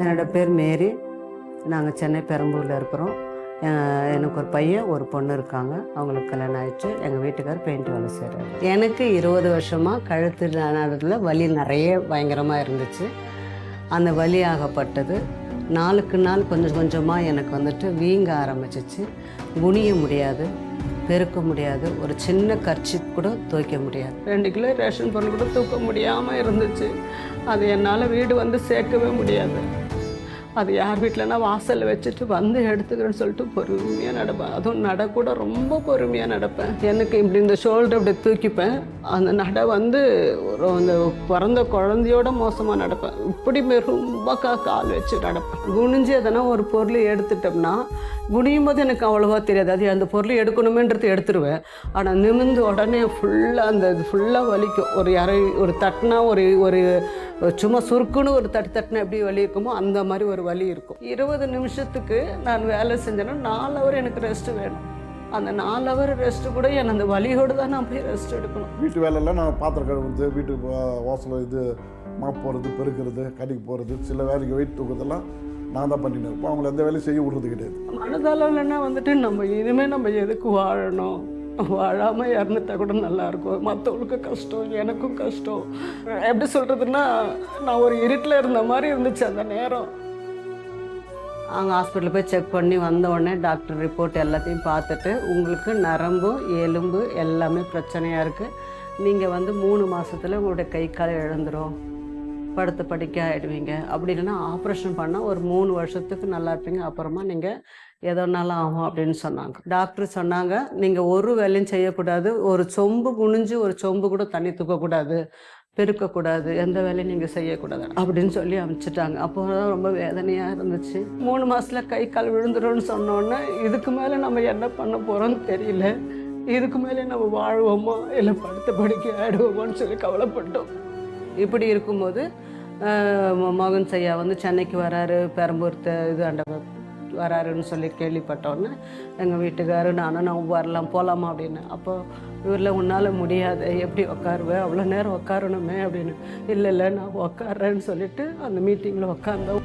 என்னோட பேர் மேரி. நாங்கள் சென்னை பெரம்பூரில் இருக்கிறோம். எனக்கு ஒரு பையன் ஒரு பொண்ணு இருக்காங்க. அவங்களுக்கு கல்யாணம் ஆயிடுச்சு. எங்கள் வீட்டுக்கார் பெயிண்ட் வேலை செய்கிறாரு எனக்கு இருபது வருஷமாக கழுத்து நேரத்தில் வலி நிறைய பயங்கரமாக இருந்துச்சு. அந்த வலி ஆகப்பட்டது. நாளுக்கு நாள் கொஞ்சம் கொஞ்சமாக எனக்கு வந்துட்டு வீங்க ஆரம்பிச்சிச்சு. குனிய முடியாது பெருக்க முடியாது. ஒரு சின்ன கர்ச்சி கூட துவைக்க முடியாது. ரெண்டு கிலோ ரேஷன் பொருள் கூட தூக்க முடியாமல் இருந்துச்சு. அது என்னால் வீடு வந்து சேர்க்கவே முடியாது. அது யார் வீட்டிலனா வாசலில் வச்சுட்டு வந்து எடுத்துக்கிறேன்னு சொல்லிட்டு பொறுமையாக நடப்பேன். அதுவும் நட கூட ரொம்ப பொறுமையாக நடப்பேன். எனக்கு இப்படி இந்த ஷோல்டர் இப்படி தூக்கிப்பேன். அந்த நட வந்து ஒரு அந்த பிறந்த குழந்தையோட மோசமாக நடப்பேன். இப்படி ரொம்ப கா கால் வச்சு நடப்பேன். குனிஞ்சு எதனா ஒரு பொருள் எடுத்துட்டோம்னா குனியும் போது எனக்கு அவ்வளோவா தெரியாது. அது அந்த பொருள் எடுக்கணுமேன்றது எடுத்துருவேன். ஆனால் நிமிர்ந்து உடனே ஃபுல்லாக அந்த ஃபுல்லாக வலிக்கும். ஒரு யாரை ஒரு தட்டினா ஒரு ஒரு சும்மா சுருக்குன்னு ஒரு தட்டு தட்டினா எப்படி வலி இருக்குமோ அந்த மாதிரி ஒரு வலி இருக்கும். இருபது நிமிஷத்துக்கு நான் வேலை செஞ்சேன்னா நாலு ஹவர் எனக்கு ரெஸ்ட் வேணும். அந்த நாலு ஹவர் ரெஸ்ட்டு கூட எனக்கு அந்த வலியோடு தான் நான் போய் ரெஸ்ட் எடுக்கணும். வீட்டு வேலையெல்லாம் நான் பாத்திரம் கழுவுறது வீட்டு வா- வாசல்ல இது மாப் போகிறது பெருக்கிறது கடைக்கு போகிறது சில வேலைக்கு வெயிட் தூக்குறதெல்லாம் நான் தான் பண்ணிட்டு இருப்போம் அவங்கள எந்த வேலையும் செய்ய விடுறது கிடையாது. மனதளவுலன்னா வந்துட்டு நம்ம இனிமேல் நம்ம எதுக்கு வாழணும்? வாழாமல் இறந்துட்டா கூட நல்லாயிருக்கும். மற்றவங்களுக்கும் மற்றவங்களுக்கு கஷ்டம் எனக்கும் கஷ்டம். எப்படி சொல்கிறதுன்னா நான் ஒரு இருட்டில் இருந்த மாதிரி இருந்துச்சு அந்த நேரம். அங்கே ஹாஸ்பிட்டலில் போய் செக் பண்ணி வந்த உடனே டாக்டர் ரிப்போர்ட் எல்லாத்தையும் பார்த்துட்டு உங்களுக்கு நரம்பு எலும்பு எல்லாமே பிரச்சனையாக இருக்குது நீங்கள் வந்து மூணு மாதத்தில் உங்களுடைய கை கால் இழந்துடும் படுத்த படிக்க ஆகிடுவீங்க அப்படி இல்லைன்னா ஆப்ரேஷன் பண்ணால் ஒரு மூணு வருஷத்துக்கு நல்லா இருப்பீங்க. அப்புறமா நீங்கள் எதனாலும் ஆகும் அப்படின்னு சொன்னாங்க. டாக்டர் சொன்னாங்க நீங்கள் ஒரு வேலையும் செய்யக்கூடாது. ஒரு சொம்பு குனிஞ்சு ஒரு சொம்பு கூட தண்ணி தூக்கக்கூடாது. பெருக்கக்கூடாது. எந்த வேலையும் நீங்கள் செய்யக்கூடாது அப்படின்னு சொல்லி அனுப்பிச்சிட்டாங்க. அப்போ தான் ரொம்ப வேதனையாக இருந்துச்சு. மூணு மாதத்தில் கை கால் விழுந்துரும்னு சொன்னோன்னே இதுக்கு மேலே நம்ம என்ன பண்ண போகிறோம்னு தெரியல. இதுக்கு மேலே நம்ம வாழ்வோமா? இல்லை படுத்த படிக்க ஆடுவோமான்னு சொல்லி கவலைப்பட்டோம். இப்படி இருக்கும்போது மோகன் சையா வந்து சென்னைக்கு வராரு பெரம்பூர் இது ஆண்டவர் வராருன்னு சொல்லி கேள்விப்பட்டோன்னே எங்கள் வீட்டுக்காரு நானும் நான் வரலாம் போகலாமா அப்படின்னு. அப்போ இவரில் உன்னால் முடியாது எப்படி உட்காருவேன் அவ்வளோ நேரம் உட்காரணுமே அப்படின்னு. இல்லை இல்லை நான் உட்கார்றேன்னு சொல்லிட்டு அந்த மீட்டிங்கில் உட்காந்தோம்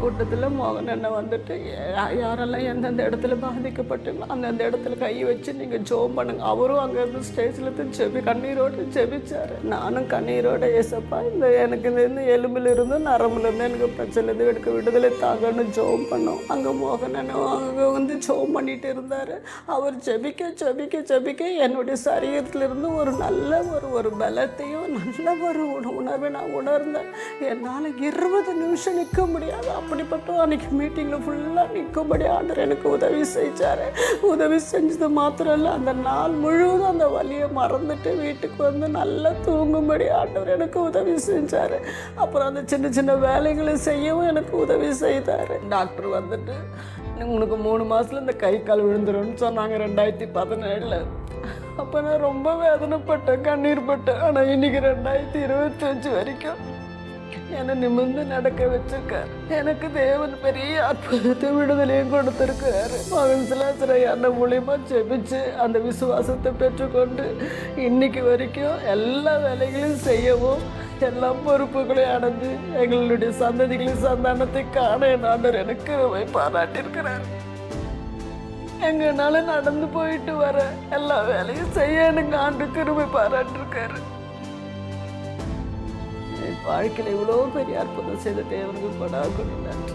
கூட்டத்தில் மோகன் அண்ணன் வந்துட்டு யா- யாரெல்லாம் எந்தெந்த இடத்துல பாதிக்கப்பட்டீங்களோ அந்தந்த இடத்துல கை வச்சு நீங்கள் ஜோம் பண்ணுங்க. அவரும் அங்கேருந்து ஸ்டேஜில் இருந்து செபி கண்ணீரோடு செபிச்சார் நானும் கண்ணீரோட ஏசப்பா இந்த எனக்கு இந்த எலும்பில் இருந்து நரம்புல இருந்து எனக்கு பிரச்சனை இருந்து விடுதலை தாங்கன்னு ஜோம் பண்ணோம். அங்கே மோகன் அண்ணன் அங்கே வந்து ஜோம் பண்ணிட்டு இருந்தார். அவர் ஜெபிக்க ஜெபிக்க ஜெபிக்க என்னுடைய சரீரத்திலிருந்து ஒரு நல்ல ஒரு ஒரு பலத்தையும் நல்ல ஒரு உண- உணர்வை நான் உணர்ந்தேன். என்னால் இருபது நிமிஷம் நிற்க முடியாது. அப்படிப்பட்டோம் அன்னைக்கு மீட்டிங்கில் ஃபுல்லாக நிற்கும்படி ஆண்டர் எனக்கு உதவி செஞ்சார். உதவி செஞ்சது மாத்திரம் இல்லை அந்த நாள் முழுவதும் அந்த வலியை மறந்துட்டு வீட்டுக்கு வந்து நல்லா தூங்கும்படி ஆண்டவர் எனக்கு உதவி செஞ்சார். அப்புறம் அந்த சின்ன சின்ன வேலைகளை செய்யவும் எனக்கு உதவி செய்தார். டாக்டர் வந்துட்டு உனக்கு மூணு மாதத்துல இந்த கை கால் விழுந்துரும்னு சொன்னாங்க ரெண்டாயிரத்தி பதினேழில். அப்போ நான் ரொம்ப வேதனைப்பட்டேன் கண்ணீர் பட்டேன். ஆனால் இன்னைக்கு ரெண்டாயிரத்தி இருபத்தஞ்சு வரைக்கும் என்னை நிமிர்ந்து நடக்க வச்சிருக்காரு. எனக்கு தேவன் பெரிய அற்புதத்தை விடுதலையும் கொடுத்துருக்காரு. மகன் சிலாசிரை அந்த மூலியமா ஜெபிச்சு அந்த விசுவாசத்தை பெற்றுக்கொண்டு இன்னைக்கு வரைக்கும் எல்லா வேலைகளையும் செய்யவும் எல்லா பொறுப்புகளையும் அடைஞ்சு எங்களுடைய சந்ததிகளின் சந்தானத்தை காண என் ஆண்டவர் எனக்கு கிருபை பாராட்டியிருக்கிறார். எங்கனால நடந்து போயிட்டு வர எல்லா வேலையும் செய்ய எனக்கு ஆண்டு கிருபை பாராட்டிருக்காரு. என் வாழ்க்கையில் இவ்வளோ பெரிய அற்புதம் செய்த தேவனுக்கு கொடாக்கணும் நன்றி.